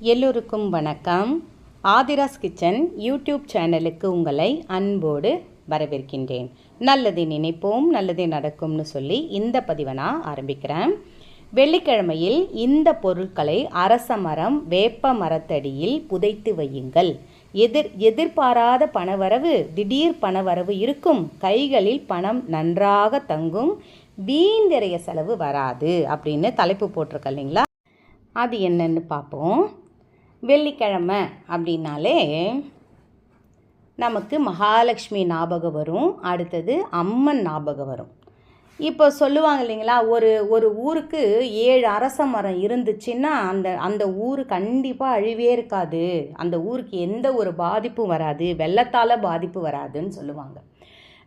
எல்லோருக்கும் வணக்கம். Aadhira's kitchen YouTube சேனலுக்கு உங்களை அன்போடு வரவேற்கின்றேன். நல்லதை நினைப்போம் நல்லதே நடக்கும்னு சொல்லி இந்த பதிவை நான் ஆரம்பிக்கிறேன். வெள்ளிக்கிழமையில் இந்த பொருட்களை அரச மரம் வேப்ப மரத்தடியில் புதைத்து வையுங்கள். எதிர் எதிர்பாராத பணவரவு திடீர் பணவரவு இருக்கும். கைகளில் பணம் நன்றாக தங்கும். வீந்திரைய செலவு வராது அப்படின்னு தலைப்பு போட்டிருக்க இல்லைங்களா? அது என்னன்னு பார்ப்போம். வெள்ளிக்கிழமை அப்படின்னாலே நமக்கு மகாலட்சுமி ஞாபகம் வரும். அடுத்தது அம்மன் ஞாபகம் வரும். இப்போ சொல்லுவாங்க இல்லைங்களா ஒரு ஒரு ஊருக்கு ஏழு அரச மரம் இருந்துச்சுன்னா அந்த அந்த ஊர் கண்டிப்பாக அழிவே இருக்காது. அந்த ஊருக்கு எந்த ஒரு பாதிப்பும் வராது. வெள்ளத்தால் பாதிப்பு வராதுன்னு சொல்லுவாங்க.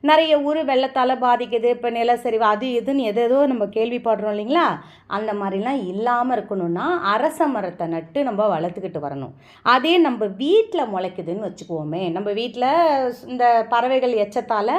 நிறைய ஊர் வெள்ளத்தால் பாதிக்குது இப்போ நிலச்சரிவு அது இதுன்னு எது ஏதோ நம்ம கேள்விப்படுறோம் இல்லைங்களா? அந்த மாதிரிலாம் இல்லாமல் இருக்கணும்னா அரச மரத்தை நட்டு நம்ம வளர்த்துக்கிட்டு வரணும். அதே நம்ம வீட்டில் முளைக்குதுன்னு வச்சுக்குவோமே. நம்ம வீட்டில் இந்த பறவைகள் எச்சத்தால்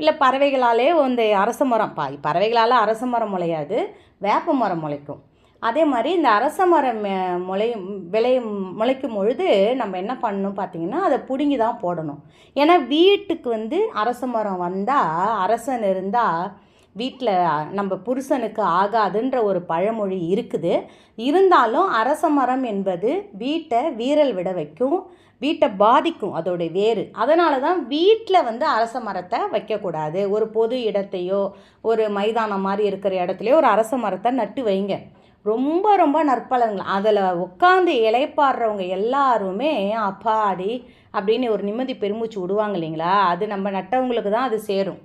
இல்லை பறவைகளாலே இந்த அரச மரம் பா பறவைகளால் அரச மரம் முளையாது வேப்ப மரம் முளைக்கும். அதே மாதிரி இந்த அரச மரம் முளையும் விளையும் முளைக்கும் பொழுது நம்ம என்ன பண்ணணும் பார்த்தீங்கன்னா அதை பிடுங்கி தான் போடணும். ஏன்னா வீட்டுக்கு வந்து அரச மரம் வந்தால் அரசன் இருந்தால் வீட்டில் நம்ம புருஷனுக்கு ஆகாதுன்ற ஒரு பழமொழி இருக்குது. இருந்தாலும் அரச மரம் என்பது வீட்டை வீரல் விட வைக்கும் வீட்டை பாதிக்கும் அதோடைய வேறு. அதனால தான் வீட்டில் வந்து அரச மரத்தை வைக்கக்கூடாது. ஒரு பொது இடத்தையோ ஒரு மைதானம் மாதிரி இருக்கிற இடத்துலையோ ஒரு அரச மரத்தை நட்டு வைங்க. ரொம்ப ரொம்ப நற்பலன்கள். அதில் உட்காந்து இலைப்பாடுறவங்க எல்லாருமே அப்பாடி அப்படின்னு ஒரு நிம்மதி பெருமூச்சு விடுவாங்க இல்லைங்களா? அது நம்ம நட்டவங்களுக்கு தான் அது சேரும்.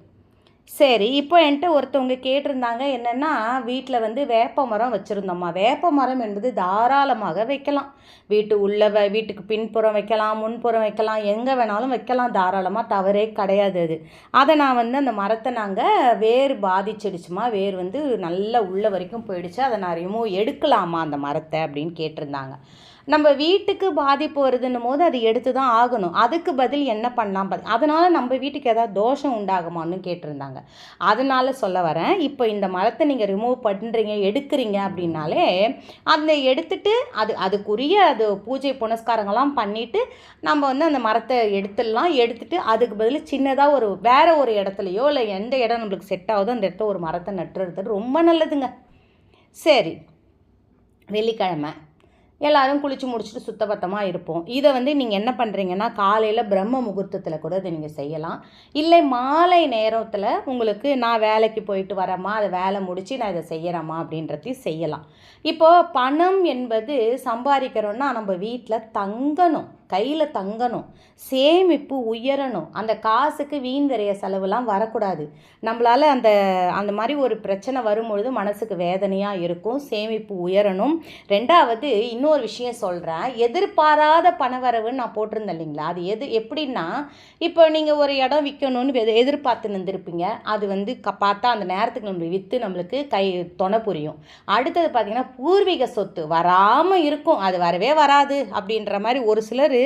சரி இப்போ என்கிட்ட ஒருத்தவங்க கேட்டிருந்தாங்க என்னென்னா வீட்டில் வந்து வேப்ப மரம் வச்சுருந்தோம்மா. வேப்ப மரம் என்பது தாராளமாக வைக்கலாம். வீட்டு உள்ள வ வீட்டுக்கு பின்புறம் வைக்கலாம் முன்புறம் வைக்கலாம் எங்கே வேணாலும் வைக்கலாம். தாராளமாக தவறே கிடையாது அது. அதை நான் வந்து அந்த மரத்தை நாங்கள் வேர் பாதிச்சிடுச்சுமா வேர் வந்து நல்லா உள்ள வரைக்கும் போயிடுச்சு. அதை நான் ரிமூவ் எடுக்கலாமா அந்த மரத்தை அப்படின்னு கேட்டிருந்தாங்க. நம்ம வீட்டுக்கு பாதிப்பு வருதுன்னும் போது அது எடுத்து தான் ஆகணும். அதுக்கு பதில் என்ன பண்ணலாம் பாத் அதனால் நம்ம வீட்டுக்கு ஏதாவது தோஷம் உண்டாகுமான்னு கேட்டிருந்தாங்க. அதனால் சொல்ல வரேன். இப்போ இந்த மரத்தை நீங்கள் ரிமூவ் பண்ணுறீங்க எடுக்கிறீங்க அப்படின்னாலே அந்த எடுத்துட்டு அது அதுக்குரிய அது பூஜை புனஸ்காரங்கள்லாம் பண்ணிவிட்டு நம்ம வந்து அந்த மரத்தை எடுத்துடலாம். எடுத்துட்டு அதுக்கு பதில் சின்னதாக ஒரு வேறு ஒரு இடத்துலையோ இல்லை எந்த இடம் நம்மளுக்கு செட் ஆகுதோ அந்த இடத்துல ஒரு மரத்தை நட்டுறது ரொம்ப நல்லதுங்க. சரி. வெள்ளிக்கிழமை. எல்லாரும் குளிச்சு முடிச்சுட்டு சுத்தபத்தமாக இருப்போம். இதை வந்து நீங்கள் என்ன பண்ணுறீங்கன்னா காலையில் பிரம்ம முகூர்த்தத்தில் கூட இதை நீங்கள் செய்யலாம். இல்லை மாலை நேரத்தில் உங்களுக்கு நான் வேலைக்கு போயிட்டு வரேம்மா அதை வேலை முடித்து நான் இதை செய்கிறேம்மா அப்படின்றதையும் செய்யலாம். இப்போது பணம் என்பது சம்பாதிக்கிறோன்னா நம்ம வீட்டில் தங்கணும். கையில் தங்கணும் சேமிப்பு உயரணும். அந்த காசுக்கு வீண் விரைய செலவுலாம் வரக்கூடாது. நம்மளால் அந்த அந்த மாதிரி ஒரு பிரச்சனை வரும்பொழுது மனசுக்கு வேதனையாக இருக்கும். சேமிப்பு உயரணும். ரெண்டாவது இன்னொரு விஷயம் சொல்கிறேன் எதிர்பாராத பணவரவுன்னு நான் போட்டிருந்தேன் இல்லைங்களா? அது எது எப்படின்னா இப்போ நீங்கள் ஒரு இடம் விற்கணும்னு எது எதிர்பார்த்து நின்றுருப்பீங்க அது வந்து க பார்த்தா அந்த நேரத்துக்கு நம்மளுக்கு விற்று நம்மளுக்கு கை துணை புரியும். அடுத்தது பார்த்தீங்கன்னா பூர்வீக சொத்து வராமல் இருக்கும். அது வரவே வராது அப்படின்ற மாதிரி ஒரு சிலர்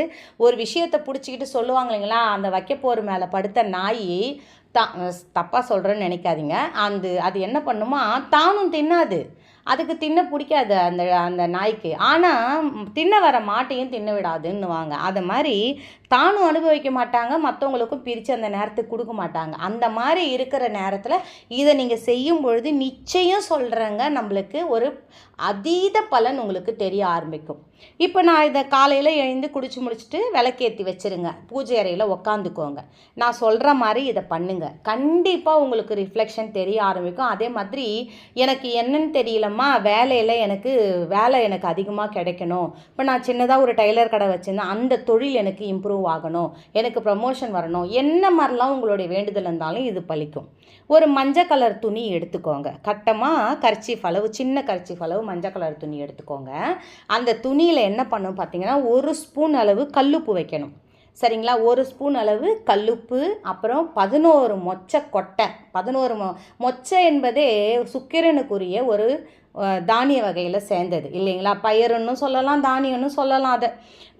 ஒரு விஷயத்தை பிடிச்சிக்கிட்டு சொல்லுவாங்க இல்லைங்களா அந்த வைக்கப்போர் மேலே படுத்த நாய் தா தப்பாக சொல்கிறேன்னு நினைக்காதீங்க. அந்த அது என்ன பண்ணுமா தானும் தின்னாது. அதுக்கு தின்ன பிடிக்காது அந்த அந்த நாய்க்கு. ஆனால் தின்ன வர மாட்டையும் தின்ன விடாதுன்னுவாங்க. அதை மாதிரி தானும் அனுபவிக்க மாட்டாங்க மற்றவங்களுக்கும் பிரித்து அந்த நேரத்துக்கு கொடுக்க மாட்டாங்க. அந்த மாதிரி இருக்கிற நேரத்தில் இதை நீங்கள் செய்யும் பொழுது நிச்சயம் சொல்கிறேங்க நம்மளுக்கு ஒரு அதீத பலன் உங்களுக்கு தெரிய ஆரம்பிக்கும். இப்போ நான் இதை காலையில் எழுந்து குடிச்சு முடிச்சுட்டு விளக்கேற்றி வச்சிருங்க. பூஜை அறையில் உக்காந்துக்கோங்க. நான் சொல்கிற மாதிரி இதை பண்ணுங்கள் கண்டிப்பாக உங்களுக்கு ரிஃப்ளெக்ஷன் தெரிய ஆரம்பிக்கும். அதே மாதிரி எனக்கு என்னன்னு அம்மா வேலையில் எனக்கு வேலை எனக்கு அதிகமாக கிடைக்கணும். இப்போ நான் சின்னதாக ஒரு டைலர் கடை வச்சுருந்தேன். அந்த தொழில் எனக்கு இம்ப்ரூவ் ஆகணும். எனக்கு ப்ரமோஷன் வரணும். என்ன மாதிரிலாம் உங்களுடைய வேண்டுதல் இருந்தாலும் இது பழிக்கும். ஒரு மஞ்சள் கலர் துணி எடுத்துக்கோங்க. கட்டமாக கர்ச்சீஃப் அளவு சின்ன கர்ச்சீஃப் அளவு மஞ்சள் கலர் துணி எடுத்துக்கோங்க. அந்த துணியில் என்ன பண்ணும் பார்த்தீங்கன்னா ஒரு ஸ்பூன் அளவு கல்லுப்பு வைக்கணும். சரிங்களா? ஒரு ஸ்பூன் அளவு கல்லுப்பு அப்புறம் பதினோரு மொச்சை கொட்டை. பதினோரு மொ மொச்சை என்பதே சுக்கிரனுக்குரிய ஒரு தானிய வகையில் சேர்ந்தது. இல்லைங்களா? பயிருன்னு சொல்லலாம் தானியம்னு சொல்லலாம் அதை.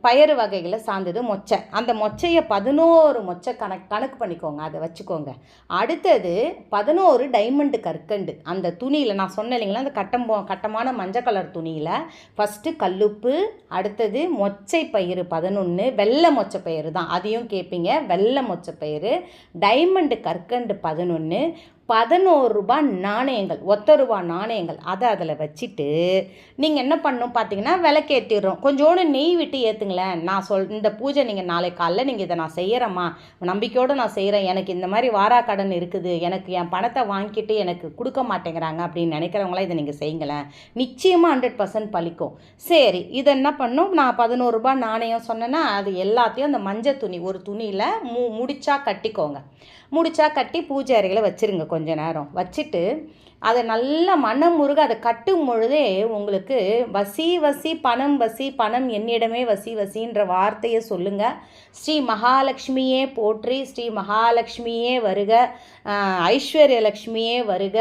பயறு வகைகளை சார்ந்தது மொச்சை. அந்த மொச்சையை பதினோரு மொச்சை கணக்கு கணக்கு பண்ணிக்கோங்க அதை வச்சுக்கோங்க. அடுத்தது பதினோரு டைமண்டு கற்கண்டு. அந்த துணியில் நான் சொன்னேன் இல்லைங்களா அந்த கட்டம் கட்டமான மஞ்சள் கலர் துணியில் ஃபஸ்ட்டு கல்லுப்பு அடுத்தது மொச்சை பயிறு பதினொன்று வெள்ளை மொச்சை பயிறு தான். அதையும் கேட்பீங்க வெள்ளை மொச்சை பயிறு. டைமண்டு கற்கண்டு பதினொன்று பதினோரு ரூபா நாணயங்கள் ஒத்த ரூபா நாணயங்கள் அதை அதில் வச்சுட்டு நீங்கள் என்ன பண்ணணும் பார்த்தீங்கன்னா விளக்கேற்றிடுறோம் கொஞ்சோண்டு நெய் விட்டு ஏற்றுங்களேன் நான் சொல் இந்த பூஜை நீங்கள் நாளை காலைல நீங்கள் இதை நான் செய்கிறேம்மா நம்பிக்கையோடு நான் செய்கிறேன் எனக்கு இந்த மாதிரி வாரா கடன் இருக்குது. எனக்கு என் பணத்தை வாங்கிட்டு எனக்கு கொடுக்க மாட்டேங்கிறாங்க அப்படின்னு நினைக்கிறவங்களாம் இதை நீங்கள் செய்யுங்களேன். நிச்சயமாக ஹண்ட்ரட் பர்சன்ட் பழிக்கும். சரி இதை என்ன பண்ணும்? நான் பதினோரு ரூபா நாணயம் சொன்னேன்னா அது எல்லாத்தையும் அந்த மஞ்சள் துணி ஒரு துணியில் மு முடிச்சா கட்டிக்கோங்க. முடிச்சா கட்டி பூஜை அறையில் வச்சுருங்க. கொஞ்ச நேரம். வச்சுட்டு அதை நல்லா மனம் முருக அதை கட்டும் பொழுதே உங்களுக்கு வசி வசி பணம் வசி பணம் என்னிடமே வசி வசின்ற வார்த்தையை சொல்லுங்கள் ஸ்ரீ மகாலட்சுமியே போற்றி ஸ்ரீ மகாலட்சுமியே வருக ஐஸ்வர்யலக்ஷ்மியே வருக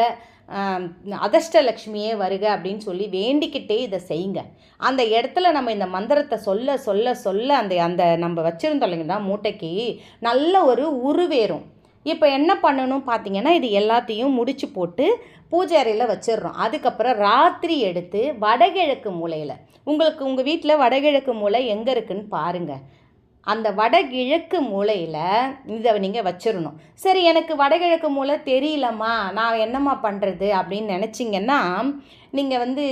அதஷ்டலக்ஷ்மியே வருக அப்படின்னு சொல்லி வேண்டிக்கிட்டே இதை செய்யுங்க. அந்த இடத்துல நம்ம இந்த மந்திரத்தை சொல்ல சொல்ல சொல்ல அந்த அந்த நம்ம வச்சுருந்தோம் இல்லைங்களா மூட்டைக்கு நல்ல ஒரு உருவேறும். இப்போ என்ன பண்ணணும் பார்த்தீங்கன்னா இது எல்லாத்தையும் முடிச்சு போட்டு பூஜை அறையில் வச்சிடுறோம். அதுக்கப்புறம் ராத்திரி எடுத்து வடகிழக்கு மூலையில் உங்களுக்கு உங்கள் வீட்டில் வடகிழக்கு மூலை எங்கே இருக்குன்னு பாருங்கள் அந்த வடகிழக்கு மூலையில் இதை நீங்கள் வச்சிடணும். சரி எனக்கு வடகிழக்கு மூலை தெரியலம்மா நான் என்னம்மா பண்ணுறது அப்படின்னு நினச்சிங்கன்னா நீங்கள் வந்து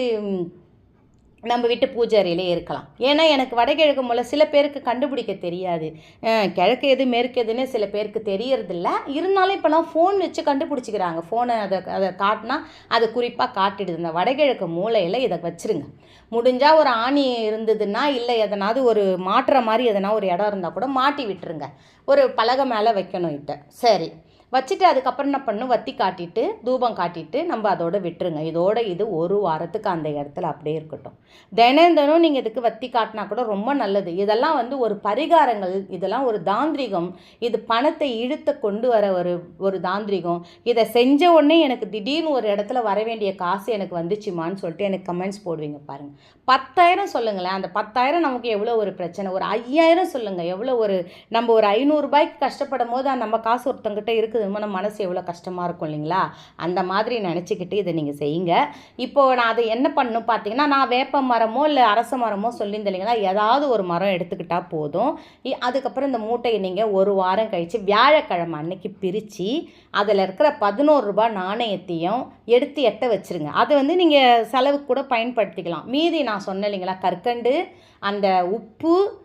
நம்ம வீட்டு பூஜாரியிலே இருக்கலாம். ஏன்னா எனக்கு வடகிழக்கு மூலம் சில பேருக்கு கண்டுபிடிக்க தெரியாது. கிழக்கு எது மேற்கு எதுன்னு சில பேருக்கு தெரியறதில்ல. இருந்தாலும் இப்போலாம் ஃபோன் வச்சு கண்டுபிடிச்சிக்கிறாங்க. ஃபோனை அதை அதை காட்டினா அதை குறிப்பாக காட்டிடுது. இந்த வடகிழக்கு மூலையில் இதை வச்சிருங்க. முடிஞ்சால் ஒரு ஆணி இருந்ததுன்னா இல்லை எதனாவது ஒரு மாட்டுற மாதிரி எதனா ஒரு இடம் இருந்தால் கூட மாட்டி விட்டுருங்க. ஒரு பலகை மேலே வைக்கணும் இட்ட. சரி. வச்சுட்டு அதுக்கப்புறம் என்ன பண்ணணும்? வத்தி காட்டிட்டு தூபம் காட்டிட்டு நம்ம அதோட விட்டுருங்க. இதோட இது ஒரு வாரத்துக்கு அந்த இடத்துல அப்படியே இருக்கட்டும். தினம் தினம் நீங்கள் இதுக்கு வத்தி காட்டினா கூட ரொம்ப நல்லது. இதெல்லாம் வந்து ஒரு பரிகாரங்கள். இதெல்லாம் ஒரு தாந்திரிகம். இது பணத்தை இழுத்த கொண்டு வர ஒரு ஒரு தாந்திரிகம். இதை செஞ்ச உடனே எனக்கு திடீர்னு ஒரு இடத்துல வர வேண்டிய காசு எனக்கு வந்துச்சுமான்னு சொல்லிட்டு எனக்கு கமெண்ட்ஸ் போடுவீங்க பாருங்கள் பத்தாயிரம் சொல்லுங்களேன். அந்த பத்தாயிரம் நமக்கு எவ்வளோ ஒரு பிரச்சனை? ஒரு ஐயாயிரம் சொல்லுங்கள் எவ்வளோ ஒரு நம்ம ஒரு ஐநூறுரூபாய்க்கு கஷ்டப்படும் போது அந்த நம்ம காசு ஒருத்தங்கிட்ட இருக்குது நம்ம மனசு எவ்வளோ கஷ்டமாக இருக்கும் இல்லைங்களா? அந்த மாதிரி நினச்சிக்கிட்டு இதை நீங்கள் செய்யுங்க. இப்போது நான் அதை என்ன பண்ணணும் பார்த்தீங்கன்னா நான் வேப்ப மரமோ இல்லை அரச மரமோ சொல்லியிருந்தேன் இல்லைங்களா? ஏதாவது ஒரு மரம் எடுத்துக்கிட்டால் போதும். இ- அதுக்கப்புறம் இந்த மூட்டையை நீங்கள் ஒரு வாரம் கழித்து வியாழக்கிழமை அன்னைக்கு பிரித்து அதில் இருக்கிற பதினோரு ரூபாய் நாணயத்தையும் எடுத்து எட்ட வச்சுருங்க. அதை வந்து நீங்கள் செலவுக்கு கூட பயன்படுத்திக்கலாம். மீதி நான் சொன்னேன் இல்லைங்களா? கற்கண்டு அந்த உப்பு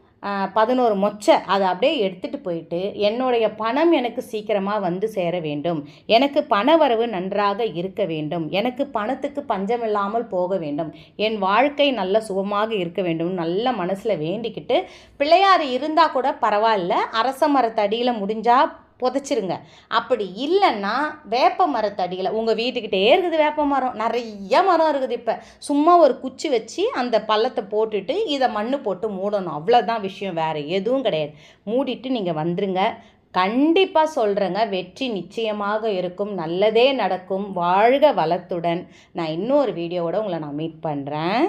பதினோரு மொச்சை அதை அப்படியே எடுத்துகிட்டு போயிட்டு என்னுடைய பணம் எனக்கு சீக்கிரமாக வந்து சேர வேண்டும். எனக்கு பண வரவு நன்றாக இருக்க வேண்டும். எனக்கு பணத்துக்கு பஞ்சமில்லாமல் போக வேண்டும். என் வாழ்க்கை நல்ல சுகமாக இருக்க வேண்டும். நல்ல மனசில் வேண்டிக்கிட்டு பிள்ளையார் இருந்தால் கூட பரவாயில்ல. அரச மரத்தடியில் முடிஞ்சால் புதைச்சிருங்க. அப்படி இல்லைன்னா வேப்ப மரத்தடியில் உங்கள் வீட்டுக்கிட்டே இருக்குது வேப்ப மரம். நிறைய மரம் இருக்குது இப்போ. சும்மா ஒரு குச்சி வச்சு அந்த பள்ளத்தை போட்டுட்டு இதை மண்ணு போட்டு மூடணும். அவ்வளோதான் விஷயம் வேறு எதுவும் கிடையாது. மூடிட்டு நீங்கள் வந்துருங்க. கண்டிப்பாக சொல்கிறேங்க வெற்றி நிச்சயமாக இருக்கும். நல்லதே நடக்கும். வாழ்க வளத்துடன். நான் இன்னொரு வீடியோவோட உங்களை நான் மீட் பண்ணுறேன்